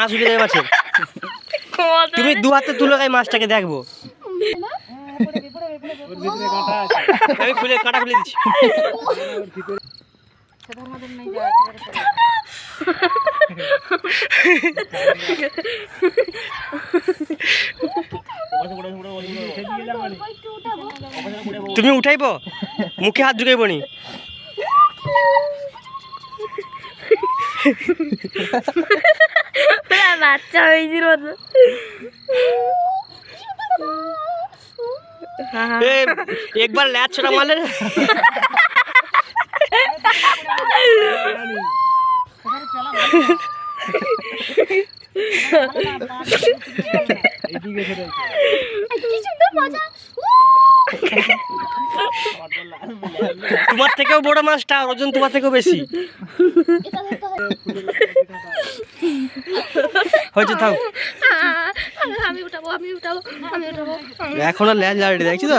আঁশ উঠে যাবে মাছের। তুমি দু হাতে তুলে গায়ে মাছটাকে দেখব। আমি খুলে, কাটা খুলে দিচ্ছি। তুমি উঠাইব? মুখে হাত ঢুকাইব নি? বাচ্চা হয়েছিল তো মারলে না? কি সুন্দর মজা তোমার থেকেও বড় মাছটা ওজন তোমার থেকেও বেশি হয়েছে থাক আমি উঠাবো আমি উঠাবো আমি উঠাবো। এখনও ল্যাচ লাড়ি দেখছি তো?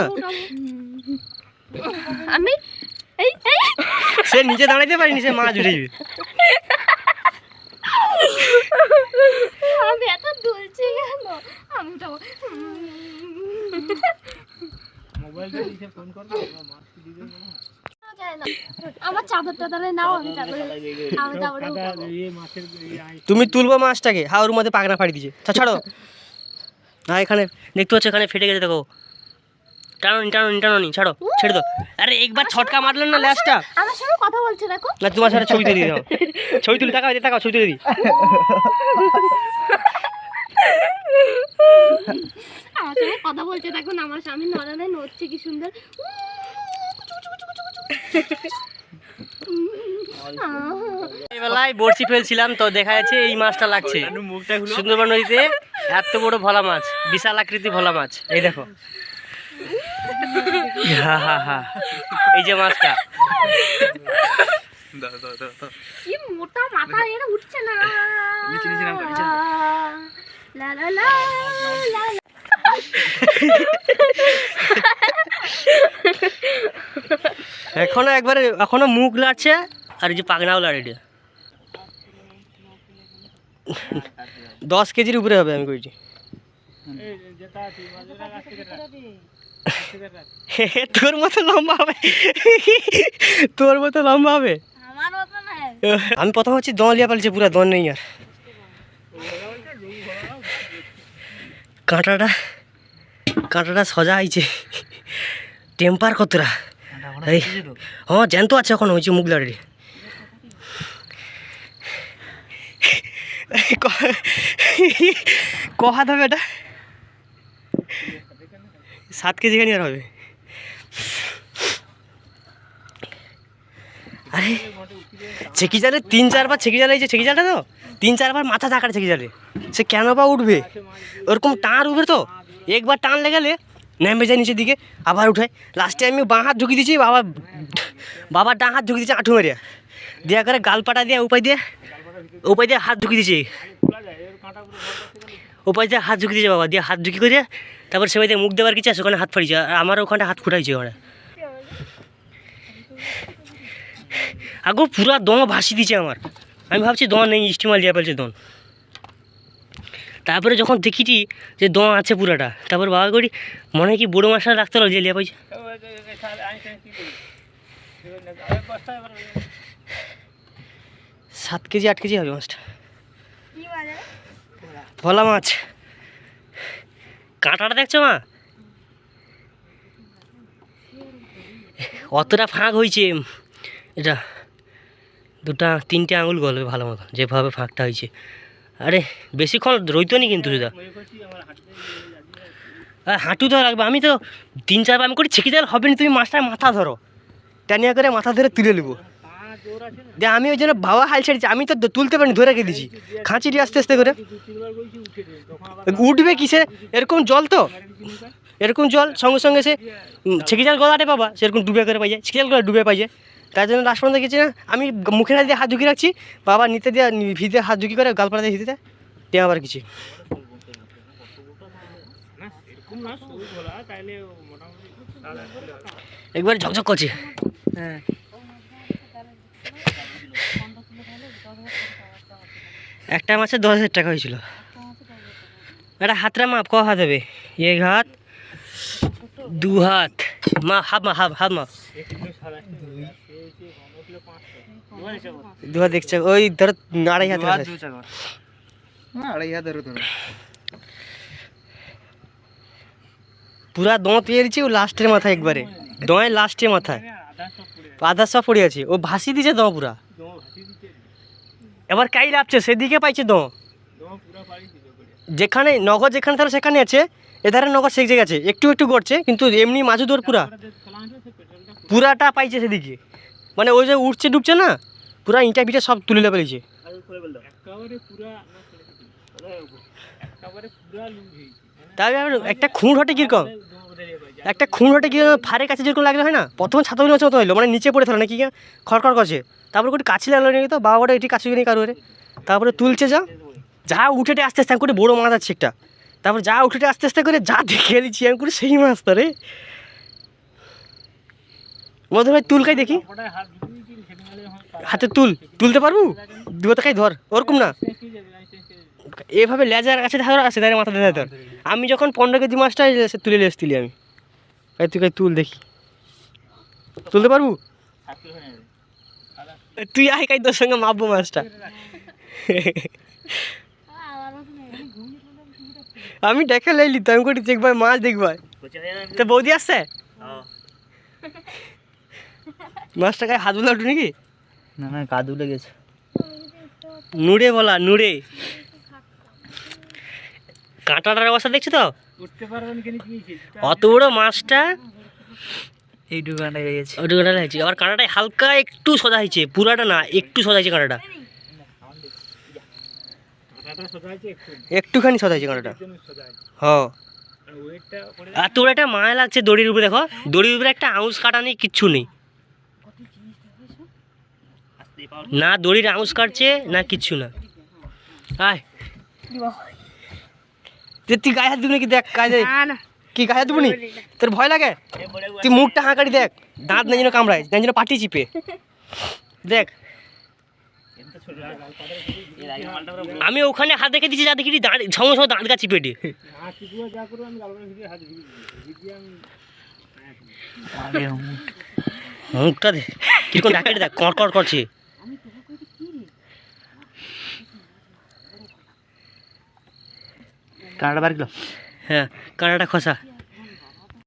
আমি? এই এই। সে নিচে দাঁড়াইতে পারিনি সে মাছ উঠে আমি এত দুলছি কেন? আমি উঠাবো। আমার চাদরটা তাহলে নাও আমি চাদর আমি তারপরে তুমি তুলবো মাছটাকে। হাওয়ার মধ্যে পাকনা ফাড়ি দিছে। তা ছাড়ো। না এখানে দেখতে পাচ্ছ এখানে ফেটে গেছে দেখো। টানো নি টানো নি টানো নি ছাড়ো ছেড়ে দাও। আরে একবার ছটকা মারলেন না ল্যাসটা আমার সঙ্গে কথা বলছে দেখো না তোমার সাথে ছবি তুলে দিও ছবি তুলে ছবি তুলে দিই। আমার সঙ্গে কথা বলছে দেখুন আমার স্বামী নড়ানে নড়ছে কি সুন্দর। বেলায় বড়শি ফেলছিলাম তো দেখা যাচ্ছে এই মাছটা লাগছে। সুন্দরবন নদীতে এত বড় ভোলা মাছ বিশাল আকৃতি ভোলা মাছ। এই দেখো। হা হা হা। এই যে মাছটা। মাথা উঠছে না। লা লা লা লা লা। এখনও একবারে, এখনও মুখ লাড়ছে, আর যে পাগনাও লাড়ে দশ কেজির উপরে হবে, আমি কইছি। তোর মতো লম্বা হবে। তোর মতো লম্বা হবে। আমি প্রথম হচ্ছে দলিয়া পালছে, পুরা দন নেই আর। কাঁটাটা কাঁটাটা সজা হয়েছে টেম্পার কতটা এই হ্যাঁ জ্যান্ত আছে এখন হয়েছে মুখ লাড়ি কহাত হবে এটা? সাত কেজি খানি আর হবে। আরে ছেকি জালে তিন চারবার ছেকি জালে এই যে ছেকি জালটা তো তিন চারবার মাথা ধাকার ছেকি জালে সে কেন বা উঠবে? ওরকম টান উঠবে তো? একবার টান লেগালে নেমে যায় নিচের দিকে, আবার উঠায়। লাস্টে আমি বাঁ হাত ঢুকিয়ে দিয়েছি, বাবা বাবার ডাঁ হাত ঢুকিয়ে দিয়েছে, আঁঠু মারিয়া দিয়া করে গাল পাটা দিয়ে, উপায় দিয়ে উপায় দিয়ে হাত ঢুকিয়ে দিয়েছি। উপায় দিয়ে হাত ঢুকিয়ে দিয়েছে বাবা, দিয়ে হাত ঢুকি করে তারপর সেবাই মুখ দেওয়ার কিছু আছে, ওখানে হাত ফাড়িয়েছে। আর আমার ওখানটা হাত ফুটাইছে ওখানে আগো পুরা দম ভাসি দিছে আমার। আমি ভাবছি দন নেই, স্টিমাল দিয়ে ফেলছে দন তারপরে যখন দেখিছি যে দম আছে পুরাটা, তারপর বাবা করি, মনে হয় কি বড়ো মাছটা রাখতে হলো যে লিয়া পাইছে। সাত কেজি, আট কেজি হবে মাছটা। ভোলা মাছ। কাঁটাটা দেখছ মা? অতটা ফাঁক হয়েছে। এটা দুটা, তিনটে আঙুল গলবে ভালো মতো যেভাবে ফাঁকটা হয়েছে। আরে বেশিক্ষণ রইতো নি কিন্তু সুদা আর হাঁটু ধরা লাগবে। আমি তো তিন চারবার আমি করি, ছেঁকে দিলে হবে না। তুমি মাছটার মাথা ধরো। টানিয়া করে মাথা ধরে তুলে নেব। যে আমি ওই জন্য বাবা হাল ছেড়েছি। আমি তো তুলতে পারিনি, ধরে রেখে দিয়েছি। খাঁচি দিয়ে আস্তে আস্তে করে। উঠবে কিসে? এরকম জল তো? এরকম জল, সঙ্গে সঙ্গে সে ছেঁকে জাল গলাটে পাবা। সেরকম ডুবে করে পাই যায় ছেঁকে জাল গলা ডুবে পাই যায় তার জন্য লাস্ট পর্যন্ত গেছি না। আমি মুখে না দিয়ে হাত ঝুঁকি রাখছি, বাবা নিতে দিয়ে ভিতে হাত ঝুঁকি করে গালপাড়া দিয়ে হিতে দেয় আবার কিছু একবার ঝকঝক করছে। হ্যাঁ একটা মাছের দশ হাজার টাকা হয়েছিল। একটা হাতটা মাপ, ক হাত হবে? এক হাত, দু হাত, মা, হাফ মা, হাফ হাফ মাপ দু হাত দেখছে ওই ধরো আড়াই হাত। আড়াই হাজার ধরো। পুরা দোঁত পেয়েছি ও লাস্টের মাথায় একবারে। দোঁয় লাস্টে মাথায়। আধা সব পড়ে আছে। ও ভাসি দিছে দো পুরা। এবার কাই লাভছে সেদিকে পাইছে দো। যেখানে নগর যেখানে তাহলে সেখানে আছে এধারে নগর সে জায়গা আছে। একটু একটু গড়ছে কিন্তু এমনি মাঝু দৌড় পুরা। পুরাটা পাইছে সেদিকে। মানে ওই যে উঠছে, ডুবছে না? পুরা ইঁটা পিঠা সব তুলে ফেলেছে। তাই আবার একটা খুঁড় হটে কীরকম? একটা খুঁড় হটে কি ফাড়ের কাছে যেরকম লাগলে হয় না? প্রথমে ছাতা মতো হইল? মানে নিচে পড়ে থাকল নাকি খড়খড় করছে। তারপরে কোটি কাছে লাগল নাকি তো? বাবা এটি কাছে নিয়ে কারও তারপরে তুলছে, যা। যা উঠেটে আস্তে আস্তে করে বড়ো মাছ আছে একটা। তারপর যা উঠেটে আস্তে আস্তে করে, যা দেখে এলিছি আমি করে সেই মাছ তো মধু ভাই তুলকাই দেখি। হাতে তুল। তুলতে পারব? দুটো তাকাই ধর। ওরকম না। এভাবে লেজার কাছে ধর আছে তাই মাথা ধরে ধর। আমি যখন পনেরো কেজি মাছটা তুলে নিয়ে এসেছিলি আমি। তাই তুই কাই তুল দেখি। তুলতে পারব? তুই আয় কাই তোর সঙ্গে মাপবো মাছটা। আমি দেখে লাইলি তো আমি করি দেখবাই মাছ দেখবাই তো বৌদি আসছে? মাছটা গায়ে হাত বুলা উঠু নাকি? না না কাদু লেগেছে নুড়ে বলা নুড়ে। কাঁটাটার অবস্থা দেখছ তো? অত বড় মাছটা। এই দোকানটা লেগেছে ওটা কাঁটা হয়েছে আবার কাঁটাটায় হালকা একটু সোজা হয়েছে। পুরাটা না একটু সোজা হয়েছে কাঁটাটা। একটুখানি সোজা হয়েছে কাঁটাটা। হ। আর তোর একটা মায়া লাগছে দড়ির উপরে দেখো। দড়ির উপরে একটা আউশ কাটা নেই কিচ্ছু নেই। না দড়ির আউশ কাটছে না কিচ্ছু না। আয়। তুই তুই গায়ে হাত দিবি নাকি? দেখ গায়ে কি গায়ে হাত দিবি তোর ভয় লাগে? তুই মুখটা হাঁকাড়ি দেখ। দাঁত না যেন কামড়ায় না যেন পাটি চিপে। দেখ। আমি ওখানে হাত রেখে দিচ্ছি যা দেখি দাঁড় ঝমো ঝমো দাঁত গা চিপে মুখটা দে। কীরকম ডাকে দেখ কড় কড় করছে কাঁটা বার কিলো? হ্যাঁ কাঁটাটা খসা।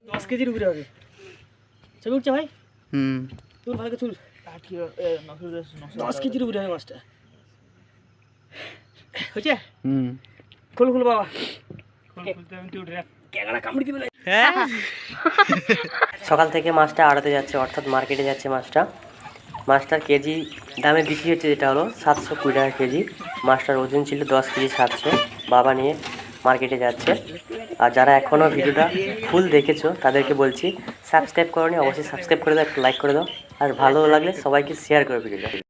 দশ কেজির উপরে হবে। ছবি উঠছে ভাই? হুম। করে তুল দশ কেজির উপরে হবে মাছটা। হয়েছে? হুম। খুল খুল বাবা। হ্যাঁ? সকাল থেকে মাছটা আড়াতে যাচ্ছে অর্থাৎ মার্কেটে যাচ্ছে মাছটা। মাছটার কেজি দামে বিক্রি হচ্ছে যেটা হলো সাতশো কুড়ি টাকা কেজি। মাছটার ওজন ছিল দশ কেজি সাতশো। বাবা নিয়ে মার্কেটে যাচ্ছে। আর যারা এখনও ভিডিওটা ফুল দেখেছ, তাদেরকে বলছি, সাবস্ক্রাইব করো অবশ্যই সাবস্ক্রাইব করে দাও, একটু লাইক করে দাও। আর ভালো লাগলে সবাইকে শেয়ার করো ভিডিওটা।